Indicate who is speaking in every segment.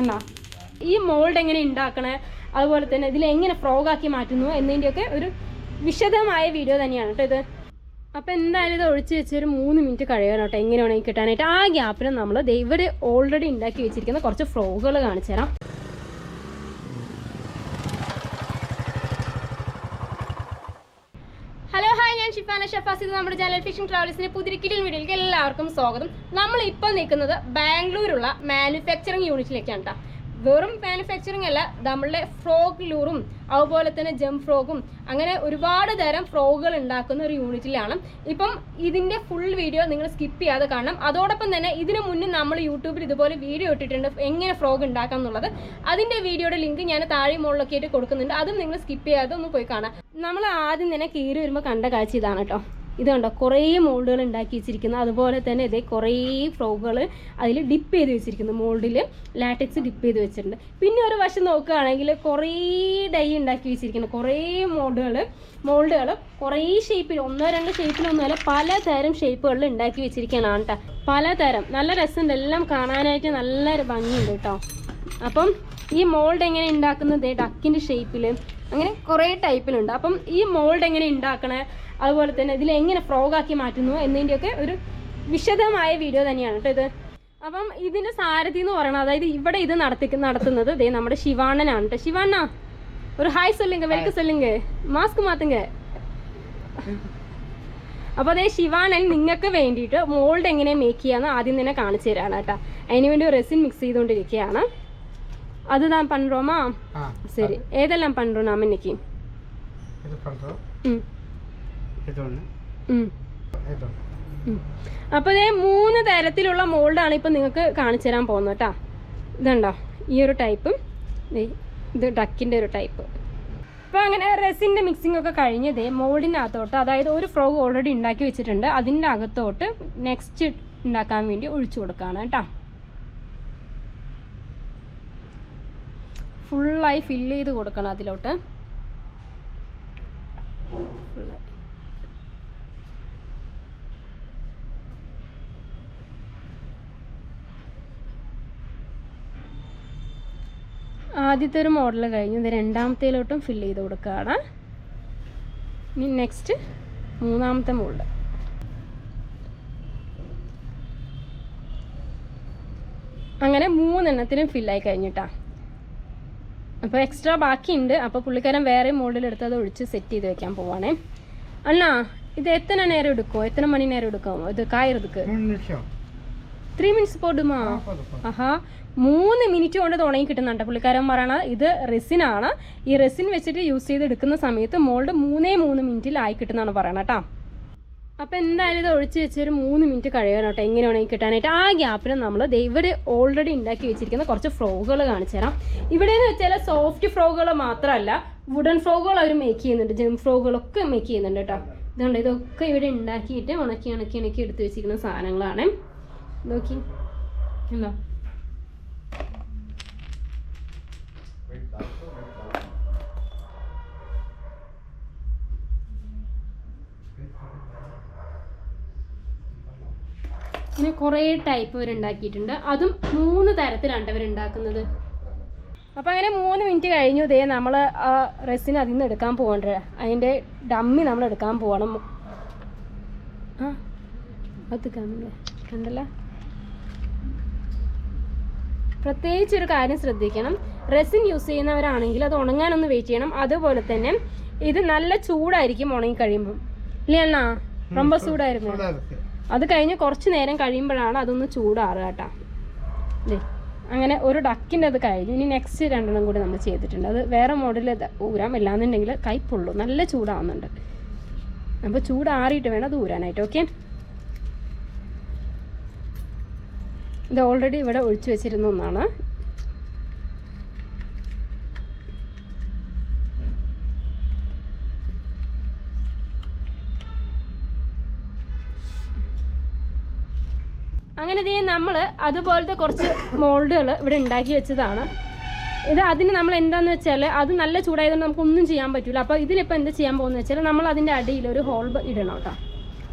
Speaker 1: എന്നാ ഈ മോൾഡ് എങ്ങനെ ഉണ്ടാക്കണേ അതുപോലെ തന്നെ ഇതിൽ എങ്ങനെ ഫ്രോഗാക്കി മാറ്റുന്നു എന്നതിന്റെയൊക്കെ ഒരു വിശദമായ വീഡിയോ തന്നെയാണ് കേട്ടോ ഇത്. അപ്പോൾ എന്തായാലും ഇത് ഒഴിച്ച് വെച്ച് ഒരു മൂന്ന് മിനിറ്റ് കഴിയണം കേട്ടോ എങ്ങനെയാണ് ഈ കിട്ടാനായിട്ട്. ആ ഗ്യാപ്പിന് നമ്മൾ ഇവർ ഓൾറെഡി ഉണ്ടാക്കി വെച്ചിരിക്കുന്ന കുറച്ച് ഫ്രോഗുകൾ കാണിച്ചു തരാം ഹലോ ഹായ് ഞാൻ ഷിഫാന ഷഫാസ് ഇത് നമ്മുടെ ജനറൽ ഫിഷിംഗ് ട്രാവൽസിന്റെ പുതിരിക്കിടിൽ വീഡിയോയിലേക്ക് എല്ലാവർക്കും സ്വാഗതം. നമ്മൾ ഇപ്പോൾ നിൽക്കുന്നത് ബാംഗ്ലൂരുള്ള മാനുഫാക്ചറിങ് യൂണിറ്റിലേക്കാണ് കേട്ടോ വെറും മാനുഫാക്ചറിങ് അല്ല നമ്മളുടെ ഫ്രോഗ് ലൂറും അതുപോലെ തന്നെ ജം ഫ്രോഗും അങ്ങനെ ഒരുപാട് തരം ഫ്രോഗുകൾ ഉണ്ടാക്കുന്ന ഒരു യൂണിറ്റിലാണ് ഇപ്പം ഇതിന്റെ ഫുൾ വീഡിയോ നിങ്ങൾ സ്കിപ്പ് ചെയ്യാതെ കാണണം. അതോടൊപ്പം തന്നെ ഇതിനു മുന്നേ നമ്മൾ യൂട്യൂബിൽ ഇതുപോലെ വീഡിയോ ഇട്ടിട്ടുണ്ട് എങ്ങനെ ഫ്രോഗ് ഉണ്ടാക്കാം എന്നുള്ളത്. അതിന്റെ വീഡിയോയുടെ ലിങ്ക് ഞാൻ താഴെ മുകളിലൊക്കെ ആയിട്ട് കൊടുക്കുന്നുണ്ട്. അതും നിങ്ങൾ സ്കിപ്പ് ചെയ്യാതെ ഒന്ന് പോയി കാണാം. നമ്മൾ ആദ്യം തന്നെ കീറി വരുമ്പോൾ കണ്ട കാഴ്ച ഇതാണ് കേട്ടോ. ഇത് കണ്ടോ? കുറേ മോൾഡുകൾ ഉണ്ടാക്കി വെച്ചിരിക്കുന്നു. അതുപോലെ തന്നെ ഇതേ കുറേ ഫ്രോഗുകൾ അതിൽ ഡിപ്പ് ചെയ്ത് വെച്ചിരിക്കുന്നു. മോൾഡിൽ ലാറ്റക്സ് ഡിപ്പ് ചെയ്ത് വെച്ചിട്ടുണ്ട്. പിന്നെ ഒരു വശം നോക്കുകയാണെങ്കിൽ കുറേ ഡൈ ഉണ്ടാക്കി വെച്ചിരിക്കുന്നു. കുറേ മോൾഡുകൾ മോൾഡുകൾ കുറേ ഷേപ്പിൽ ഒന്നോ രണ്ടോ ഷേപ്പിലൊന്നുമല്ല പലതരം ഷേപ്പുകളിൽ ഉണ്ടാക്കി വെച്ചിരിക്കുകയാണ് കേട്ടോ. പലതരം. നല്ല രസമുണ്ട്. എല്ലാം കാണാനായിട്ട് നല്ലൊരു ഭംഗിയുണ്ട് കേട്ടോ. അപ്പം ഈ മോൾഡ് എങ്ങനെ ഉണ്ടാക്കുന്നത്? ഡക്കിന്റെ ഷേപ്പിൽ അങ്ങനെ കുറേ ടൈപ്പിലുണ്ട്. അപ്പം ഈ മോൾഡ് എങ്ങനെ ഉണ്ടാക്കണേ അതുപോലെ തന്നെ ഇതിൽ എങ്ങനെ ഫ്രോഗാക്കി മാറ്റുന്നു എന്നതിന്റെയൊക്കെ ഒരു വിശദമായ വീഡിയോ തന്നെയാണ് കേട്ടോ ഇത്. അപ്പം ഇതിന്റെ സാരഥി എന്ന് പറയുന്നത് അതായത് ഇവിടെ ഇത് നടത്തി നടത്തുന്നത് ദേ നമ്മുടെ ശിവാണനാണ് കേട്ടോ. ശിവാണ ഒരു ഹായ് സൊല്ലുങ്ക വെൽക്കം സൊല്ലുങ്ക. മാസ്ക് മാത്തുങ്ക. അപ്പോൾ അതേ ശിവാനൻ നിങ്ങൾക്ക് വേണ്ടിയിട്ട് മോൾഡ് എങ്ങനെ മേക്ക് ചെയ്യാന്ന് ആദ്യം തന്നെ കാണിച്ചു തരാണ് കേട്ടോ. അതിന് വേണ്ടി റെസിൻ മിക്സ് ചെയ്തുകൊണ്ടിരിക്കുകയാണ്. அதுதான் பண்ணுறோமா
Speaker 2: ஆ
Speaker 1: சரி ஏதெல்லாம் பண்ணுறோம் நாம் இன்னைக்கு
Speaker 2: இது பண்ணுறோம்
Speaker 1: ம்
Speaker 2: இது ஒன்று
Speaker 1: ம்
Speaker 2: இது ஒன்று
Speaker 1: ഉം. അപ്പോൾ ഇതേ മൂന്ന് തരത്തിലുള്ള മോൾഡാണ് ഇപ്പം നിങ്ങൾക്ക് കാണിച്ചു തരാൻ പോകുന്നത് കേട്ടോ ഇതുണ്ടോ ഈ ഒരു ടൈപ്പും ദേ ഇത് ഡക്കിൻ്റെ ഒരു ടൈപ്പ് അപ്പോൾ അങ്ങനെ റെസിൻ്റെ മിക്സിംഗ് ഒക്കെ കഴിഞ്ഞ് ഇതേ മോൾഡിനകത്തോട്ട് അതായത് ഒരു ഫ്രോഗ് ഓൾറെഡി ഉണ്ടാക്കി വെച്ചിട്ടുണ്ട് അതിൻ്റെ അകത്തോട്ട് നെക്സ്റ്റ് ഉണ്ടാക്കാൻ വേണ്ടി ഒഴിച്ചു കൊടുക്കുകയാണ് കേട്ടോ ഫുള്ളായി ഫില്ല് ചെയ്ത് കൊടുക്കണം അതിലോട്ട്. ആദ്യത്തെ ഒരു മോഡൽ കഴിഞ്ഞു. ഇത് രണ്ടാമത്തേലോട്ടും ഫില്ല് ചെയ്ത് കൊടുക്കുകയാണ്. ഇനി നെക്സ്റ്റ് മൂന്നാമത്തെ മോഡൽ അങ്ങനെ മൂന്നെണ്ണത്തിനും ഫില്ലായി കഴിഞ്ഞിട്ടാ. അപ്പോൾ എക്സ്ട്രാ ബാക്കിയുണ്ട്. അപ്പോൾ പുള്ളിക്കാരൻ വേറെ മോഡലെടുത്ത് അത് ഒഴിച്ച് സെറ്റ് ചെയ്ത് വെക്കാൻ പോവാണേ. അല്ല ഇത് എത്ര നേരം എടുക്കുമോ എത്ര മണി നേരം എടുക്കും? ഇത്
Speaker 2: കായറതുക്ക്
Speaker 1: ത്രീ മിനിറ്റ്സ് പോടുമോ? ആഹാ. മൂന്ന് മിനിറ്റ് കൊണ്ട് തുടങ്ങി കിട്ടുന്നുണ്ട്. പുള്ളിക്കാരൻ പറയണ ഇത് റെസിനാണ് ഈ റെസിൻ വെച്ചിട്ട് യൂസ് ചെയ്ത് എടുക്കുന്ന സമയത്ത് മോൾഡ് മൂന്നേ മൂന്ന് മിനിറ്റിലായി കിട്ടുന്നതാണ് പറയണ കേട്ടോ. അപ്പോൾ എന്തായാലും ഇത് ഒഴിച്ച് വെച്ച് ഒരു മൂന്ന് മിനിറ്റ് കഴിയണം കേട്ടോ. എങ്ങനെ വേണമെങ്കിൽ കിട്ടാനായിട്ട്. ആ ഗ്യാപ്പിൽ നമ്മൾ ഇവർ ഓൾറെഡി ഉണ്ടാക്കി വെച്ചിരിക്കുന്ന കുറച്ച് ഫ്രോഗുകൾ കാണിച്ചു തരാം. ഇവിടെ എന്ന് വെച്ചാൽ സോഫ്റ്റ് ഫ്രോഗുകൾ മാത്രമല്ല വുഡൻ ഫ്രോഗുകൾ അവർ മേക്ക് ചെയ്യുന്നുണ്ട്. ജെം ഫ്രോഗുകളൊക്കെ മേക്ക് ചെയ്യുന്നുണ്ട് കേട്ടോ. ഇതുകൊണ്ട് ഇതൊക്കെ ഇവിടെ ഉണ്ടാക്കിയിട്ട് ഉണക്കി ഉണക്കി ഉണക്കി എടുത്ത് വെച്ചിരിക്കുന്ന സാധനങ്ങളാണ്. നോക്കി. ഉണ്ടോ? ഇങ്ങനെ കുറേ ടൈപ്പ് ഇവരുണ്ടാക്കിയിട്ടുണ്ട്. അതും മൂന്ന് തരത്തിലാണ് ഇവരുണ്ടാക്കുന്നത് അപ്പോൾ അങ്ങനെ മൂന്ന് മിനിറ്റ് കഴിഞ്ഞു. ഇതേ നമ്മൾ ആ റെസിന് അതിൽ നിന്ന് എടുക്കാൻ പോകണ്ട? അതിന്റെ ഡമ്മി നമ്മൾ എടുക്കാൻ പോകണം ആ അത് കണ്ടല്ല? പ്രത്യേകിച്ച് ഒരു കാര്യം ശ്രദ്ധിക്കണം. റെസിൻ യൂസ് ചെയ്യുന്നവരാണെങ്കിൽ അത് ഉണങ്ങാനൊന്ന് വെയിറ്റ് ചെയ്യണം. അതുപോലെ തന്നെ ഇത് നല്ല ചൂടായിരിക്കും ഉണങ്ങി കഴിയുമ്പം. ഇല്ലേ അണ്ണാ? റൊമ്പ ചൂടായിരുന്നു. അത് കഴിഞ്ഞ് കുറച്ച് നേരം കഴിയുമ്പോഴാണ് അതൊന്ന് ചൂടാറുക കേട്ടോ. അല്ലേ അങ്ങനെ ഒരു ഡക്കിന്റെ അത് കഴിഞ്ഞു ഇനി നെക്സ്റ്റ് രണ്ടെണ്ണം കൂടി നമ്മൾ ചെയ്തിട്ടുണ്ട്. അത് വേറെ മോഡൽ ഊരാം ഇല്ലാന്നുണ്ടെങ്കിൽ കൈപ്പുള്ളൂ നല്ല ചൂടാവുന്നുണ്ട്. അപ്പോൾ ചൂടാറിയിട്ട് വേണം അത് ഊരാനായിട്ട് ഓക്കെ ഇത് ഓൾറെഡി ഇവിടെ ഒഴിച്ചു വെച്ചിരുന്ന ഒന്നാണ്. അങ്ങനെ ഇതേ നമ്മൾ അതുപോലത്തെ കുറച്ച് മോൾഡുകൾ ഇവിടെ ഉണ്ടാക്കി വെച്ചതാണ്. ഇത് അതിന് നമ്മൾ എന്താണെന്ന് വെച്ചാൽ അത് നല്ല ചൂടായതുകൊണ്ട് നമുക്കൊന്നും ചെയ്യാൻ പറ്റില്ല അപ്പോൾ ഇതിലിപ്പോൾ എന്താ ചെയ്യാൻ പോകുന്നത് വെച്ചാൽ നമ്മൾ അതിന്റെ അടിയിൽ ഒരു ഹോൾ ഇടണം കേട്ടോ.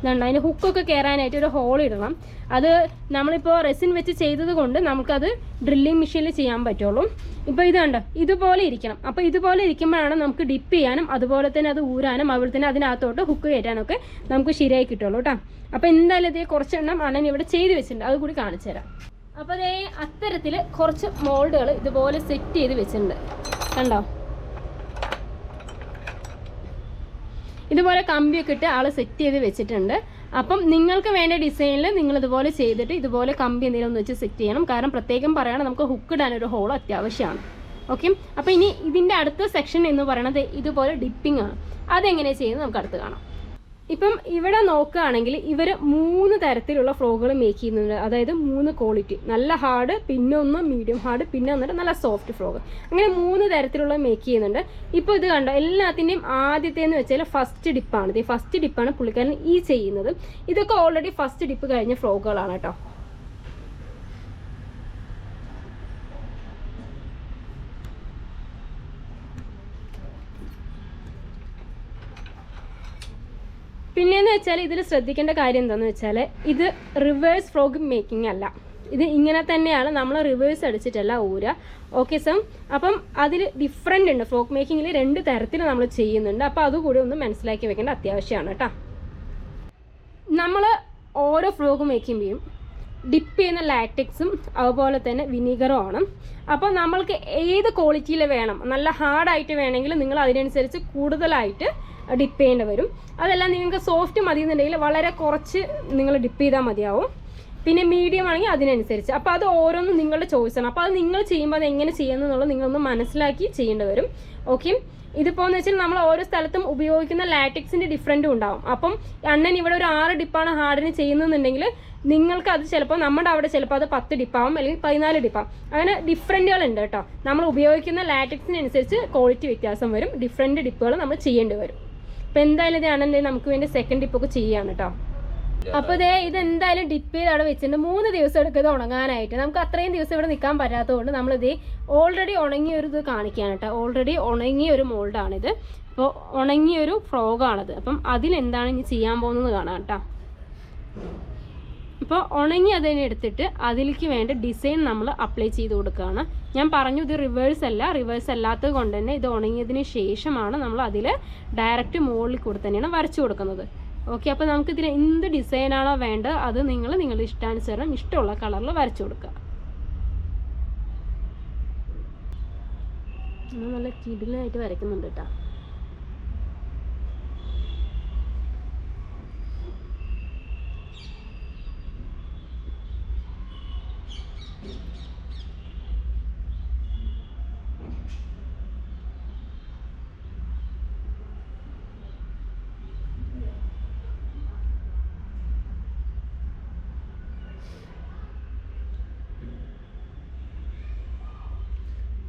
Speaker 1: ഇതുണ്ട്? അതിന് ഹുക്കൊക്കെ കയറാനായിട്ട് ഒരു ഹോൾ ഇടണം. അത് നമ്മളിപ്പോൾ റെസിൻ വെച്ച് ചെയ്തത് കൊണ്ട് നമുക്കത് ഡ്രില്ലിംഗ് മെഷീനിൽ ചെയ്യാൻ പറ്റുള്ളൂ. ഇപ്പോൾ ഇതുണ്ട് ഇതുപോലെ ഇരിക്കണം. അപ്പോൾ ഇതുപോലെ ഇരിക്കുമ്പോഴാണ് നമുക്ക് ഡിപ്പ് ചെയ്യാനും അതുപോലെ തന്നെ അത് ഊരാനും അതുപോലെ തന്നെ അതിനകത്തോട്ട് ഹുക്ക് കയറ്റാനൊക്കെ നമുക്ക് ശരിയായി കിട്ടുള്ളൂ കേട്ടോ അപ്പോൾ എന്തായാലും ഇതേ കുറച്ചെണ്ണം അണ്ണൻ ഇവിടെ ചെയ്ത് വെച്ചിട്ടുണ്ട്. അത് കൂടി കാണിച്ചു തരാം. അപ്പോൾ അതേ അത്തരത്തിൽ കുറച്ച് മോൾഡുകൾ ഇതുപോലെ സെറ്റ് ചെയ്ത് വെച്ചിട്ടുണ്ട്. കണ്ടോ? ഇതുപോലെ കമ്പിയൊക്കെ ഇട്ട് ആൾ സെറ്റ് ചെയ്ത് വെച്ചിട്ടുണ്ട്. അപ്പം നിങ്ങൾക്ക് വേണ്ട ഡിസൈനിൽ നിങ്ങൾ ഇതുപോലെ ചെയ്തിട്ട് ഇതുപോലെ കമ്പി എന്തെങ്കിലും ഒന്ന് വെച്ച് സെറ്റ് ചെയ്യണം. കാരണം പ്രത്യേകം പറയുകയാണെങ്കിൽ നമുക്ക് ഹുക്ക് ഇടാനൊരു ഹോൾ അത്യാവശ്യമാണ്. ഓക്കെ അപ്പോൾ ഇനി ഇതിന്റെ അടുത്ത സെക്ഷൻ എന്ന് പറയുന്നത് ഇതുപോലെ ഡിപ്പിംഗ് ആണ്. അതെങ്ങനെ ചെയ്യുന്നത് നമുക്ക് അടുത്ത് കാണാം. ഇപ്പം ഇവിടെ നോക്കുകയാണെങ്കിൽ ഇവർ മൂന്ന് തരത്തിലുള്ള ഫ്രോഗുകൾ മേക്ക് ചെയ്യുന്നുണ്ട്. അതായത് മൂന്ന് ക്വാളിറ്റി നല്ല ഹാർഡ് പിന്നെ ഒന്ന് മീഡിയം ഹാർഡ് പിന്നെ വന്നിട്ട് നല്ല സോഫ്റ്റ് ഫ്രോഗ് അങ്ങനെ മൂന്ന് തരത്തിലുള്ള മേക്ക് ചെയ്യുന്നുണ്ട്. ഇപ്പോൾ ഇത് കണ്ടോ എല്ലാത്തിന്റെയും ആദ്യത്തേന്ന് വെച്ചാൽ ഫസ്റ്റ് ഡിപ്പാണ് ഇത് ഫസ്റ്റ് ഡിപ്പാണ് പുള്ളിക്കാരൻ ഈ ചെയ്യുന്നത്. ഇതൊക്കെ ഓൾറെഡി ഫസ്റ്റ് ഡിപ്പ് കഴിഞ്ഞ ഫ്രോഗുകളാണ് കേട്ടോ. പിന്നെയെന്ന് വെച്ചാൽ ഇതിൽ ശ്രദ്ധിക്കേണ്ട കാര്യം എന്താണെന്ന് വെച്ചാൽ ഇത് റിവേഴ്സ് ഫ്രോഗ് മേക്കിംഗ് അല്ല. ഇത് ഇങ്ങനെ തന്നെയാണ് നമ്മൾ റിവേഴ്സ് അടിച്ചിട്ടല്ല ഊര. ഓക്കെ സം അപ്പം അതിൽ ഡിഫറെന്റ് ഉണ്ട്. ഫ്രോഗ് മേക്കിങ്ങിൽ രണ്ട് തരത്തിൽ നമ്മൾ ചെയ്യുന്നുണ്ട്. അപ്പോൾ അതുകൂടി ഒന്ന് മനസ്സിലാക്കി വെക്കേണ്ട അത്യാവശ്യമാണ് കേട്ടോ നമ്മൾ ഓരോ ഫ്രോഗ് മേക്കുമ്പോഴും ഡിപ്പ് ചെയ്യുന്ന ലാറ്റിക്സും അതുപോലെ തന്നെ വിനീഗറും ആണ്. അപ്പോൾ നമ്മൾക്ക് ഏത് ക്വാളിറ്റിയിൽ വേണം നല്ല ഹാർഡായിട്ട് വേണമെങ്കിൽ നിങ്ങൾ അതിനനുസരിച്ച് കൂടുതലായിട്ട് ഡിപ്പ് ചെയ്യേണ്ടി വരും. അതെല്ലാം നിങ്ങൾക്ക് സോഫ്റ്റ് മതി എന്നുണ്ടെങ്കിൽ വളരെ കുറച്ച് നിങ്ങൾ ഡിപ്പ് ചെയ്താൽ മതിയാവും. പിന്നെ മീഡിയം ആണെങ്കിൽ അതിനനുസരിച്ച്. അപ്പോൾ അത് ഓരോന്നും നിങ്ങളുടെ ചോയ്സാണ് അപ്പോൾ അത് നിങ്ങൾ ചെയ്യുമ്പോൾ അത് എങ്ങനെ ചെയ്യുന്നു എന്നുള്ളത് നിങ്ങളൊന്ന് മനസ്സിലാക്കി ചെയ്യേണ്ടി വരും. ഓക്കെ ഇതിപ്പോൾ എന്ന് വെച്ചാൽ നമ്മൾ ഓരോ സ്ഥലത്തും ഉപയോഗിക്കുന്ന ലാറ്റിക്സിന്റെ ഡിഫറന്റും ഉണ്ടാവും. അപ്പം അണ്ണൻ ഇവിടെ ഒരു ആറ് ഡിപ്പാണ് ഹാർഡിന് ചെയ്യുന്നതെന്നുണ്ടെങ്കിൽ നിങ്ങൾക്ക് അത് ചിലപ്പോൾ നമ്മുടെ അവിടെ ചിലപ്പോൾ അത് പത്ത് ഡിപ്പാവും അല്ലെങ്കിൽ പതിനാല് ഡിപ്പാവും അങ്ങനെ ഡിഫറന്റുകൾ ഉണ്ട് കേട്ടോ. നമ്മൾ ഉപയോഗിക്കുന്ന ലാറ്റിക്സിനനുസരിച്ച് ക്വാളിറ്റി വ്യത്യാസം വരും. ഡിഫറന്റ് ഡിപ്പുകൾ നമ്മൾ ചെയ്യേണ്ടി വരും. അപ്പോൾ എന്തായാലും ഇത് അണ്ണൻ ദേ നമുക്ക് വേണ്ടി സെക്കൻഡ് ഡിപ്പൊക്കെ ചെയ്യാണ് കേട്ടോ. അപ്പോൾ ഇതേ ഇത് എന്തായാലും ഡിപ്പ് ചെയ്ത് അവിടെ വെച്ചിട്ടുണ്ട്. മൂന്ന് ദിവസം എടുക്കുന്നത് ഉണങ്ങാനായിട്ട്. നമുക്ക് അത്രയും ദിവസം ഇവിടെ നിൽക്കാൻ പറ്റാത്തതുകൊണ്ട് നമ്മളിത് ഓൾറെഡി ഉണങ്ങിയ ഒരു ഇത് കാണിക്കുകയാണ് കേട്ടോ. ഓൾറെഡി ഉണങ്ങിയ ഒരു മോൾഡാണിത് അപ്പോൾ ഉണങ്ങിയ ഒരു ഫ്രോഗാണിത് അപ്പം അതിലെന്താണ് ഇനി ചെയ്യാൻ പോകുന്നത് കാണാം കേട്ടോ. അപ്പോൾ ഉണങ്ങി അതിനെ എടുത്തിട്ട് അതിലേക്ക് വേണ്ട ഡിസൈൻ നമ്മൾ അപ്ലൈ ചെയ്ത് കൊടുക്കുകയാണ്. ഞാൻ പറഞ്ഞു ഇത് റിവേഴ്സ് അല്ല. റിവേഴ്സ് അല്ലാത്തത് കൊണ്ട് തന്നെ ഇത് ഉണങ്ങിയതിന് ശേഷമാണ് നമ്മൾ അതിൽ ഡയറക്റ്റ് മുകളിൽ കൂടെ തന്നെയാണ് വരച്ചു കൊടുക്കുന്നത്. ഓക്കെ അപ്പോൾ നമുക്ക് ഇതിന് എന്ത് ഡിസൈനാണോ വേണ്ടത് അത് നിങ്ങൾ നിങ്ങളുടെ ഇഷ്ടാനുസരണം ഇഷ്ടമുള്ള കളറിൽ വരച്ചു കൊടുക്കുക. നല്ല കിടിലായിട്ട് വരയ്ക്കുന്നുണ്ട് കേട്ടോ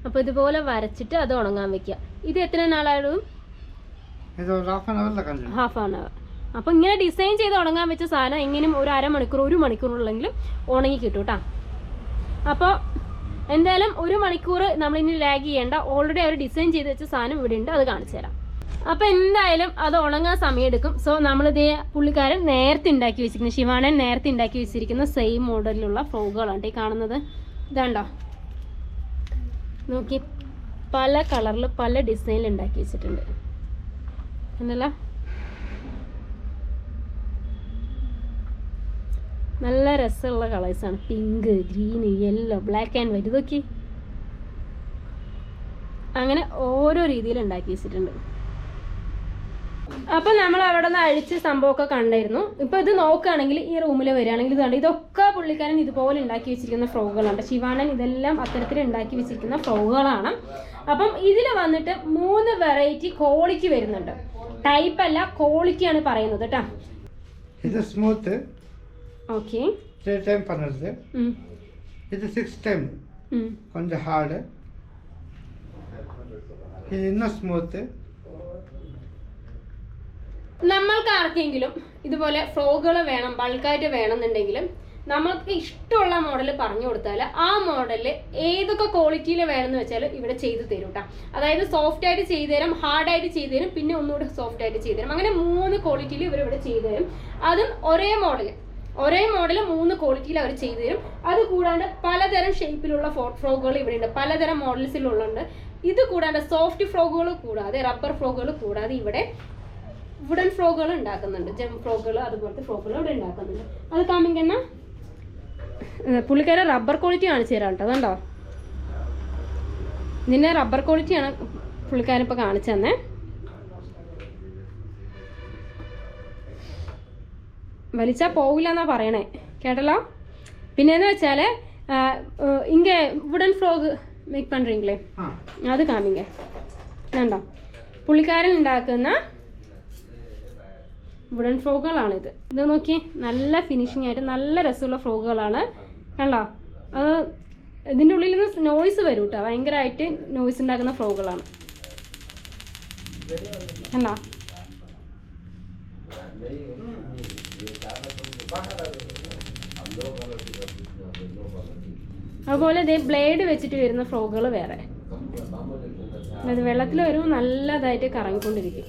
Speaker 1: അപ്പോൾ ഇതുപോലെ വരച്ചിട്ട് അത് ഉണങ്ങാൻ വെക്കുക. ഇത് എത്ര
Speaker 2: നാളായിരുന്നു ഹാഫ് ആൻ അവർ
Speaker 1: അപ്പോൾ ഇങ്ങനെ ഡിസൈൻ ചെയ്ത് ഉണങ്ങാൻ വെച്ച സാധനം എങ്ങനെയും ഒരു അരമണിക്കൂർ ഒരു മണിക്കൂറുള്ളെങ്കിലും ഉണങ്ങി കിട്ടും കേട്ടോ അപ്പോൾ എന്തായാലും ഒരു മണിക്കൂർ നമ്മളിനി ലാഗ് ചെയ്യേണ്ട. ഓൾറെഡി അവർ ഡിസൈൻ ചെയ്ത് വെച്ച സാധനം ഇവിടെ ഉണ്ട്. അത് കാണിച്ചു തരാം. അപ്പോൾ എന്തായാലും അത് ഉണങ്ങാൻ സമയമെടുക്കും. സോ നമ്മളിത് പുള്ളിക്കാരൻ നേരത്തെ ഉണ്ടാക്കി വെച്ചിരിക്കുന്നത് ശിവാനൻ നേരത്തെ ഉണ്ടാക്കി വെച്ചിരിക്കുന്ന സെയിം മോഡലിലുള്ള ഫ്രോഗുകളാണ് ഈ കാണുന്നത്. ഇതാണ്ടോ? നോക്കി പല കളറിൽ പല ഡിസൈനിൽ ഉണ്ടാക്കി വെച്ചിട്ടുണ്ട്. എന്നല്ല നല്ല രസമുള്ള കളേഴ്സാണ് pink green yellow black and white ഇതൊക്കെ അങ്ങനെ ഓരോ രീതിയിൽ ഉണ്ടാക്കി വെച്ചിട്ടുണ്ട്. അപ്പൊ നമ്മൾ അവിടെ നിന്ന് അഴിച്ച് സംഭവമൊക്കെ കണ്ടായിരുന്നു. ഇപ്പൊ ഇത് നോക്കുകയാണെങ്കിൽ ഈ റൂമിൽ വരികയാണെങ്കിൽ ഇത് ഇതൊക്കെ പുള്ളിക്കാരൻ ഇതുപോലെ ഉണ്ടാക്കി വെച്ചിരിക്കുന്ന ഫ്രോഗുകളുണ്ട്. ശിവാനൻ ഇതെല്ലാം അത്തരത്തിൽ ഉണ്ടാക്കി വെച്ചിരിക്കുന്ന ഫ്രോഗുകളാണ്. അപ്പം ഇതിൽ വന്നിട്ട് മൂന്ന് വെറൈറ്റി ക്വാളിറ്റി വരുന്നുണ്ട്. ടൈപ്പ് അല്ല ക്വാളിറ്റിയാണ് പറയുന്നത് കേട്ടോ.
Speaker 2: സ്മൂത്ത് സിക്സ് ഹാർഡ് സ്മൂത്ത്
Speaker 1: നമ്മൾക്ക് ആർക്കെങ്കിലും ഇതുപോലെ ഫ്രോഗുകൾ വേണം ബൾക്കായിട്ട് വേണമെന്നുണ്ടെങ്കിൽ നമ്മൾക്ക് ഇഷ്ടമുള്ള മോഡൽ പറഞ്ഞു കൊടുത്താൽ ആ മോഡലിൽ ഏതൊക്കെ ക്വാളിറ്റിയിൽ വേണമെന്ന് വെച്ചാൽ ഇവിടെ ചെയ്ത് തരും കേട്ടോ അതായത് സോഫ്റ്റ് ആയിട്ട് ചെയ്തു തരും ഹാർഡ് ആയിട്ട് ചെയ്തു തരും പിന്നെ ഒന്നുകൂടി സോഫ്റ്റ് ആയിട്ട് ചെയ്തു തരും. അങ്ങനെ മൂന്ന് ക്വാളിറ്റിയിൽ ഇവർ ഇവിടെ ചെയ്തു തരും. അതും ഒരേ മോഡൽ ഒരേ മോഡൽ മൂന്ന് ക്വാളിറ്റിയിൽ അവർ ചെയ്തു തരും. അത് കൂടാണ്ട് പലതരം ഷേപ്പിലുള്ള ഫ്രോഗുകൾ ഇവിടെ ഉണ്ട് പലതരം മോഡൽസിലുള്ളുണ്ട് ഇത് കൂടാണ്ട് സോഫ്റ്റ് ഫ്രോക്കുകൾ കൂടാതെ റബ്ബർ ഫ്രോക്കുകൾ കൂടാതെ ഇവിടെ വുഡൻ ഫ്രോഗുകൾ ഉണ്ടാക്കുന്നുണ്ട്. ജം ഫ്രോഗുകൾ അതുപോലത്തെ ഫ്രോഗുകൾ അവിടെ ഉണ്ടാക്കുന്നുണ്ട്. അത് കാമിക്കണ്ണ പുള്ളിക്കാരെ റബ്ബർ ക്വാളിറ്റി കാണിച്ചു തരാം കേട്ടോ. അതുണ്ടോ നിന്നെ റബ്ബർ ക്വാളിറ്റിയാണ് പുള്ളിക്കാരിപ്പോൾ കാണിച്ചു തന്നേ. വലിച്ചാൽ പോവില്ല എന്നാണ് പറയണേ. കേട്ടല്ലോ? പിന്നെയെന്ന് വെച്ചാൽ ഇങ്ങേ വുഡൻ ഫ്രോഗ് മേക്ക്
Speaker 2: പണ്ടിരിക്കില്ലേ
Speaker 1: അത് കാമിങ്ങേ വേണ്ടോ പുള്ളിക്കാരൻ ഉണ്ടാക്കുന്ന വുഡൻ ഫ്രോക്കുകളാണിത് ഇത് നോക്കി നല്ല ഫിനിഷിംഗ് ആയിട്ട് നല്ല രസമുള്ള ഫ്രോക്കുകളാണ് കണ്ടോ? അത് ഇതിന്റെ ഉള്ളിൽ നിന്ന് നോയ്സ് വരും കേട്ടോ ഭയങ്കരമായിട്ട് നോയ്സ് ഉണ്ടാക്കുന്ന ഫ്രോക്കുകളാണ് കണ്ടോ? അതുപോലെ ഇതേ ബ്ലേഡ് വെച്ചിട്ട് വരുന്ന ഫ്രോക്കുകൾ വേറെ. അത് വെള്ളത്തിൽ വരുമ്പോൾ നല്ലതായിട്ട് കറങ്ങിക്കൊണ്ടിരിക്കും.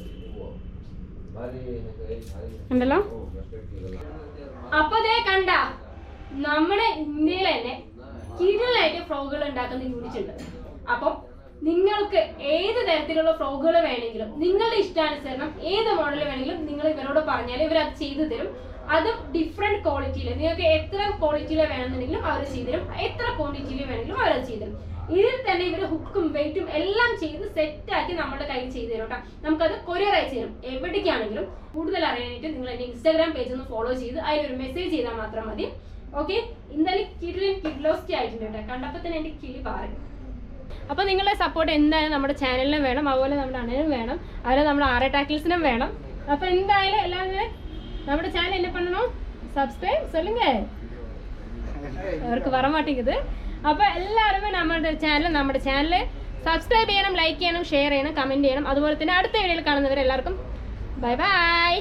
Speaker 1: ഉണ്ടല്ലോ? അപ്പൊ ദേ കണ്ട നമ്മുടെ ഇന്ത്യയിൽ തന്നെ കിരളായിട്ട് ഫ്രോഗുകൾ ഉണ്ടാക്കുന്ന യൂണിറ്റ് ഉണ്ട്. അപ്പം നിങ്ങൾക്ക് ഏത് തരത്തിലുള്ള ഫ്രോഗുകൾ വേണമെങ്കിലും നിങ്ങളുടെ ഇഷ്ടാനുസരണം ഏത് മോഡൽ വേണമെങ്കിലും നിങ്ങൾ ഇവരോട് പറഞ്ഞാൽ ഇവർ അത് ചെയ്തു തരും. അതും ഡിഫറെന്റ് ക്വാളിറ്റിയിൽ നിങ്ങൾക്ക് എത്ര ക്വാളിറ്റിയിൽ വേണമെന്നുണ്ടെങ്കിലും അവർ ചെയ്തു തരും എത്ര ക്വാണ്ടിറ്റിയിൽ വേണമെങ്കിലും അവർ അത് ചെയ്തു തരും ഇതിൽ തന്നെ ഇവർ ഹുക്കും വെയിറ്റും എല്ലാം ചെയ്ത് സെറ്റ് ആക്കി നമ്മുടെ കയ്യിൽ ചെയ്തു തരും കേട്ടോ. നമുക്കത് കൊറിയർ അയച്ചു തരും. എവിടേക്കാണെങ്കിലും. കൂടുതൽ അറിയാനായിട്ട് നിങ്ങൾ എന്റെ ഇൻസ്റ്റാഗ്രാം പേജ് ഒന്ന് ഫോളോ ചെയ്ത് അതിലൊരു മെസ്സേജ് ചെയ്താൽ മാത്രം മതി. ഓക്കെ എന്തായാലും കിഡിലും കിഡ്ലോസ്റ്റി ആയിട്ടുണ്ട് കേട്ടോ. കണ്ടപ്പോൾ തന്നെ എന്റെ കിളി പാറി. അപ്പോൾ നിങ്ങളുടെ സപ്പോർട്ട് എന്തായാലും നമ്മുടെ ചാനലിനും വേണം. അതുപോലെ നമ്മുടെ അണനും വേണം. അതുപോലെ നമ്മുടെ ആറെ ടാക്കിൾസിനും വേണം. അപ്പോൾ എന്തായാലും എല്ലാവരും നമ്മുടെ ചാനൽ എന്നെ പണണോ സബ്സ്ക്രൈബ് சொல்லுங்க അവർക്ക് വര മാട്ടേങ്കത് അപ്പോൾ എല്ലാവരും നമ്മുടെ ചാനൽ നമ്മുടെ ചാനൽ സബ്സ്ക്രൈബ് ചെയ്യണം ലൈക്ക് ചെയ്യണം ഷെയർ ചെയ്യണം കമന്റ് ചെയ്യണം. അതുപോലെ തന്നെ അടുത്ത വീഡിയോയിൽ കാണുന്നവരെല്ലാവർക്കും ബൈ ബൈ